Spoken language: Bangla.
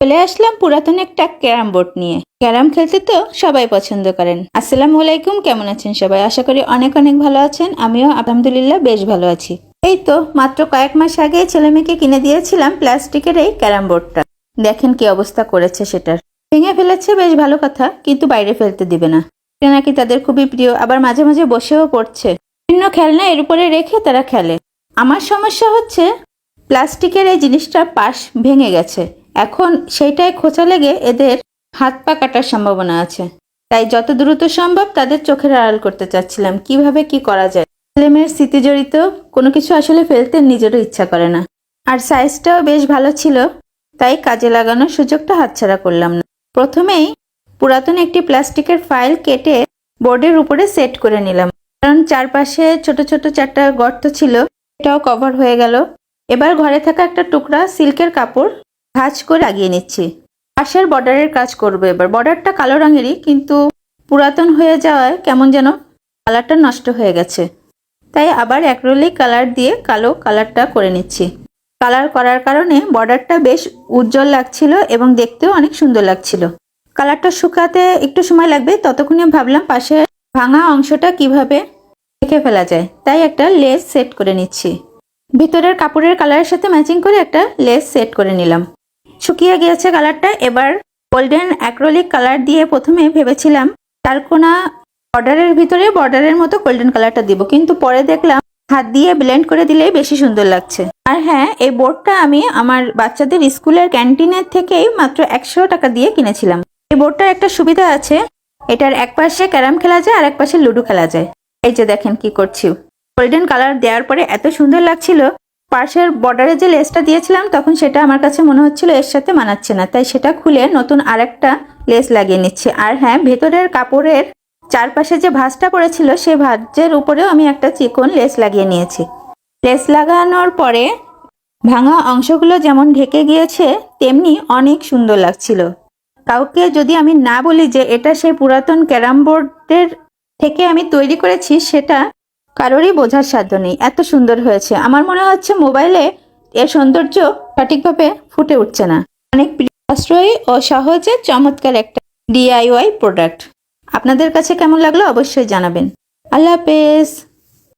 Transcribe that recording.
চলে আসলাম পুরাতন একটা ক্যারাম বোর্ড নিয়ে। ক্যারাম খেলতে তো সবাই পছন্দ করেন। আসসালামু আলাইকুম, কেমন আছেন সবাই? আশা করি অনেক অনেক ভালো আছেন। আমিও আলহামদুলিল্লাহ বেশ ভালো আছি। এই তো মাত্র কয়েক মাস আগে ছেলে মেয়েকে কিনে দিয়েছিলাম প্লাস্টিকের এই ক্যারাম বোর্ডটা। দেখেন কি অবস্থা করেছে সেটার। ভেঙে ফেলেছে বেশ ভালো কথা, কিন্তু বাইরে ফেলতে দিবে না। নাকি তাদের খুবই প্রিয়, আবার মাঝে মাঝে বসেও পড়ছে। বিভিন্ন খেলনা এর উপরে রেখে তারা খেলে। আমার সমস্যা হচ্ছে, প্লাস্টিকের এই জিনিসটা পাশ ভেঙে গেছে। এখন সেইটায় খোঁচা লেগে এদের হাত পা কাটার সম্ভাবনা আছে। তাই যত দ্রুত সম্ভব তাদের চোখের আড়াল করতে চাচ্ছিলাম। কীভাবে কি করা যায়? ছেলেমেয়ের স্মৃতি জড়িত, কোনো কিছু আসলে ফেলতে নিজেরও ইচ্ছা করে না। আর সাইজটাও বেশ ভালো ছিল, তাই কাজে লাগানোর সুযোগটা হাতছাড়া করলাম না। প্রথমেই পুরাতন একটি প্লাস্টিকের ফাইল কেটে বোর্ডের উপরে সেট করে নিলাম। কারণ চারপাশে ছোট ছোট চারটা গর্ত ছিল এটাও কভার হয়ে গেল। এবার ঘরে থাকা একটা টুকরা সিল্কের কাপড় ভাঁজ করে লাগিয়ে নিচ্ছি। পাশের বর্ডারের কাজ করবে এবার। বর্ডারটা কালো রঙেরই, কিন্তু পুরাতন হয়ে যাওয়ায় কেমন যেন কালারটা নষ্ট হয়ে গেছে। তাই আবার একরোলি কালার দিয়ে কালো কালারটা করে নিচ্ছি। কালার করার কারণে বর্ডারটা বেশ উজ্জ্বল লাগছিল এবং দেখতেও অনেক সুন্দর লাগছিল। কালারটা শুকাতে একটু সময় লাগবে, ততক্ষণে ভাবলাম পাশে ভাঙা অংশটা কীভাবে রেখে ফেলা যায়। তাই একটা লেস সেট করে নিচ্ছি। ভিতরের কাপড়ের কালারের সাথে ম্যাচিং করে একটা লেস সেট করে নিলাম। শুকিয়ে গিয়েছে কালারটা। এবার গোল্ডেন অ্যাক্রোলিক কালার দিয়ে প্রথমে ভেবেছিলাম চারকোনা বর্ডারের ভিতরে বর্ডারের মতো গোল্ডেন কালারটা দিব। কিন্তু পরে দেখলাম হাত দিয়ে ব্লেন্ড করে দিলেই বেশি সুন্দর লাগছে। আর হ্যাঁ এই বোর্ডটা আমি আমার বাচ্চাদের স্কুলের ক্যান্টিনের থেকেই মাত্র একশো টাকা দিয়ে কিনেছিলাম। এই বোর্ডটার একটা সুবিধা আছে, এটার এক পাশে ক্যারাম খেলা যায়, আর এক পাশে লুডো খেলা যায়। এই যে দেখেন কি করছি। গোল্ডেন কালার দেওয়ার পরে এত সুন্দর লাগছিল পাশের বর্ডারে যে লেসটা দিয়েছিলাম, তখন সেটা আমার কাছে মনে হচ্ছিল এর সাথে মানাচ্ছে না। তাই সেটা খুলে নতুন আরেকটা লেস লাগিয়ে নিচ্ছে। আর হ্যাঁ ভেতরের কাপড়ের চারপাশে যে ভাঁজটা পড়েছিল সেই ভাঁজের উপরেও আমি একটা চিকন লেস লাগিয়ে নিয়েছি। লেস লাগানোর পরে ভাঙা অংশগুলো যেমন ঢেকে গিয়েছে, তেমনি অনেক সুন্দর লাগছিল। কাউকে যদি আমি না বলি যে এটা সেই পুরাতন ক্যারাম বোর্ডের থেকে আমি তৈরি করেছি, সেটা কারোরই বোঝার সাধ্য নেই। এত সুন্দর হয়েছে। আমার মনে হচ্ছে মোবাইলে এর সৌন্দর্য সঠিকভাবে ফুটে উঠছে না। অনেক সাশ্রয়ী ও সহজে চমৎকার একটা ডিআইওয়াই প্রোডাক্ট আপনাদের কাছে কেমন লাগল অবশ্যই জানাবেন। আল্লাহ হাফেজ।